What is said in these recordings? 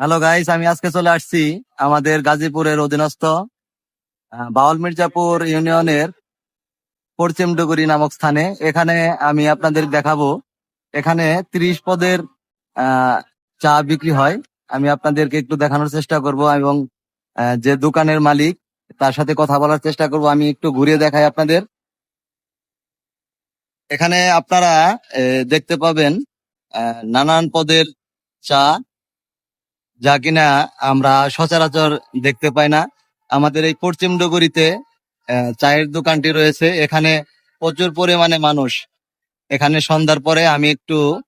Hello guys আমি আজকে চলে আসছি আমাদের গাজীপুরের অধীনস্থ বাউল মির্জাপুর ইউনিয়নের পশ্চিম ডুগুরি নামক স্থানে। এখানে আমি আপনাদের দেখাবো, এখানে ত্রিশ পদের চা বিক্রি হয়। আমি আপনাদেরকে একটু দেখানোর চেষ্টা করব এবং যে দোকানের মালিক, তার সাথে কথা বলার চেষ্টা করব। আমি একটু ঘুরিয়ে দেখাই আপনাদের। এখানে আপনারা দেখতে পাবেন নানান পদের চা যা কিনা আমরা সচরাচর দেখতে পাই না। আমাদের এই পশ্চিম ডগরিতে চায়ের দোকানটি রয়েছে। এখানে প্রচুর পরিমাণে মানুষ। এখানে সন্ধ্যার পরে আমি একটু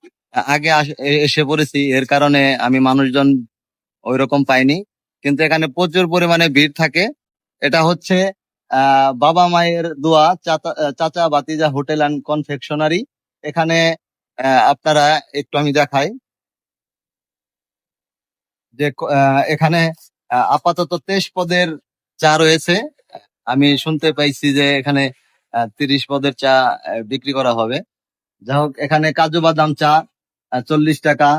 আগে এসে পড়েছি। এর কারণে আমি মানুষজন ওই রকম পাইনি। কিন্তু এখানে প্রচুর পরিমাণে ভিড় থাকে। এটা হচ্ছে বাবা মায়ের দোয়া চাচা- বাতিজা হোটেল অ্যান্ড কনফেকশনারি। এখানে আপনারা একটু আমি দেখাই। যে এখানে আপাতত তেইশ পদের চা রয়েছে। আমি শুনতে পাইছি যে, এখানে তিরিশ পদের চা বিক্রি করা হবে। যাই হোক, এখানে কাজু বাদাম চা চল্লিশ টাকা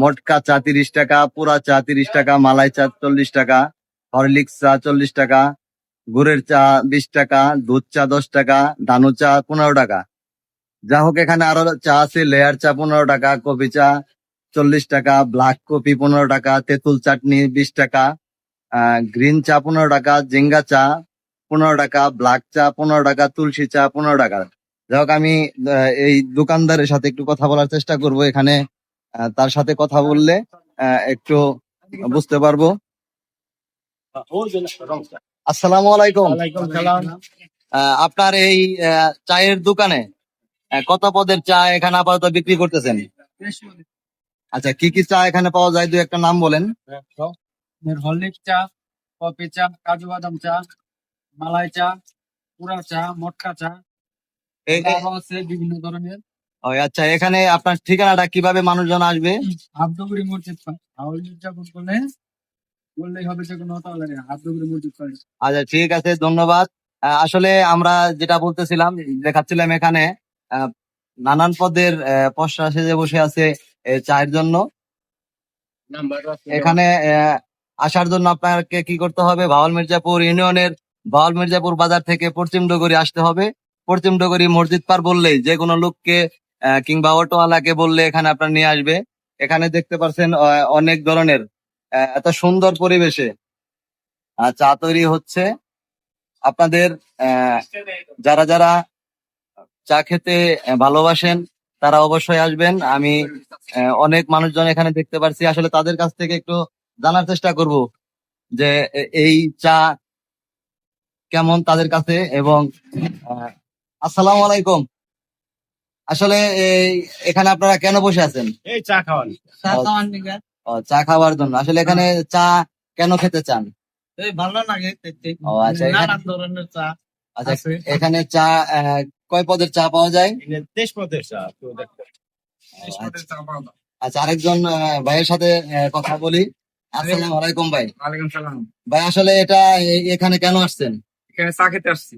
মটকা চা তিরিশ টাকা পুরা চা তিরিশ টাকা, মালাই চা চল্লিশ টাকা, হরলিক্স চা চল্লিশ টাকা, গুড়ের চা বিশ টাকা, দুধ চা দশ টাকা, দানু চা পনেরো টাকা। যা হোক, এখানে আরও চা আছে, লেয়ার চা পনেরো টাকা, কফি চা চল্লিশ টাকা ব্ল্যাক কপি পনেরো টাকা তেঁতুল চাটনি বিশ টাকা গ্রিন চা পনেরো টাকা জিঙ্গা চা পনেরো টাকা ব্ল্যাক চা পনেরো টাকা তুলসী চা পনেরো টাকা। যাই হোক আমি এই দোকানদারের সাথে একটু কথা বলার চেষ্টা করব এখানে। তার সাথে কথা বললে একটু বুঝতে পারব। আসসালামু আলাইকুম। আপনার এই চায়ের দোকানে কত পদের চা এখানে আপাতত বিক্রি করতেছেন? আচ্ছা কি কি চা এখানে পাওয়া যায়? দু একটা নাম বলেন। হরলিক্স চা কফি চা কাজু বাদাম চা মালাই চা পুরা চা মটকা চা আছে বিভিন্ন ধরনের। ও, আচ্ছা এখানে আপনার ঠিকানাটা কীভাবে মানুষজন আসবে? হাবডুগুড়ি মসজিদ হাউল মির্জাপুর বলে বললেই হবে যে কোনো হতে লাগে হাবডুগুড়ি মসজিদ আচ্ছা ঠিক আছে ধন্যবাদ। আসলে আমরা যেটা বলতেছিলাম দেখাচ্ছিলাম এখানে নানান পদের পসরা সেজে বসে আছে চায়ের জন্য। এখানে আসার জন্য আপনাকে কি করতে হবে? ভাওয়াল মির্জাপুর ইউনিয়নের ভাওয়াল মির্জাপুর বাজার থেকে পশ্চিম ডগরি আসতে হবে। পশ্চিম ডগরি মসজিদ পার বললেই যে কোনো লোককে কিংবা অটোওয়ালাকে বললে এখানে আপনার নিয়ে আসবে। এখানে দেখতে পাচ্ছেন অনেক ধরনের এত সুন্দর পরিবেশে চা তৈরি হচ্ছে। আপনাদের যারা যারা চা খেতে ভালোবাসেন তারা অবশ্যই আসবেন। আমি আহ, অনেক মানুষজন এখানে দেখতে পারছি। আসলে তাদের কাছ থেকে একটু জানার চেষ্টা করব যে এই চা কেমন তাদের কাছে এবং আসসালামু আলাইকুম। আসলে এই এখানে আপনারা কেন বসে আছেন? এই চা খাওয়ান। চা খাওয়ার জন্য। আসলে এখানে চা কেন খেতে চান? ভালো লাগে ও, আচ্ছা, এখানে- নানান ধরনের চা কয় পদের চা পাওয়া যায়? দেশ চা। আচ্ছা আরেকজন ভাইয়ের সাথে কথা বলি। আসসালামু আলাইকুম ভাই। ওয়ালাইকুম সালাম। ভাই আসলে এটা এখানে কেন আসছেন? এখানে চা খেতে আসছি।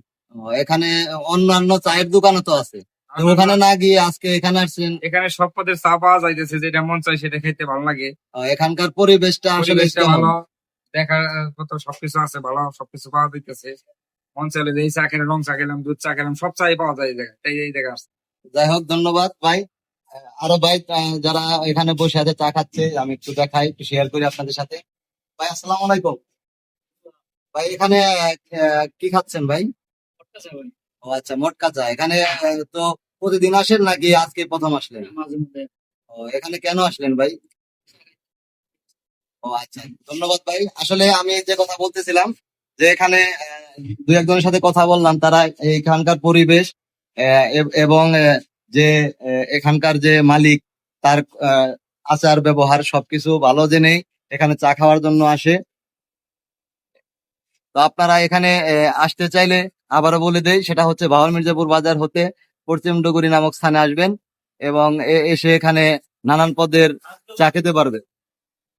এখানে অন্যান্য চায়ের দোকানও তো আছে। ওখানে না গিয়ে আজকে এখানে আসছেন? এখানে সব পদের চা পাওয়া যাইতেছে যেটা মন চাই সেটা খেতে ভালো লাগে। এখানকার পরিবেশটা আসলে ভালো দেখার মতো সবকিছু আছে ভালো সবকিছু পাওয়া যাইতেছে। মন চাইলে যে চা খেলাম রং চা খেলাম দুধ চা খেলাম সব চাই পাওয়া যায় এই জায়গায় এই আছে যাই হোক ধন্যবাদ ভাই। আরও ভাই যারা এখানে বসে আছে চা খাচ্ছে আমি একটু দেখাই একটু শেয়ার করি আপনাদের সাথে। ভাই আসসালামু আলাইকুম। ভাই এখানে কি খাচ্ছেন ভাই? ও আচ্ছা মোটকা চা এখানে আহ, তো প্রতিদিন আসেন নাকি আজকে প্রথম আসলেন? মাঝে মধ্যে। ও এখানে কেন আসলেন ভাই? ও আচ্ছা ধন্যবাদ ভাই। আসলে আমি যে কথা বলতেছিলাম যে এখানে দুই একজনের সাথে কথা বললাম, তারা এখানকার পরিবেশ এবং যে এখানকার যে মালিক, তার আচার ব্যবহার সবকিছু ভালো জেনে এখানে চা খাওয়ার জন্য আসে। তো আপনারা এখানে আসতে চাইলে আবারও বলে দেই, সেটা হচ্ছে বাউল মির্জাপুর বাজার হতে পশ্চিম ডুগুরি নামক স্থানে আসবেন এবং এসে এখানে নানান পদের চা খেতে পারবে।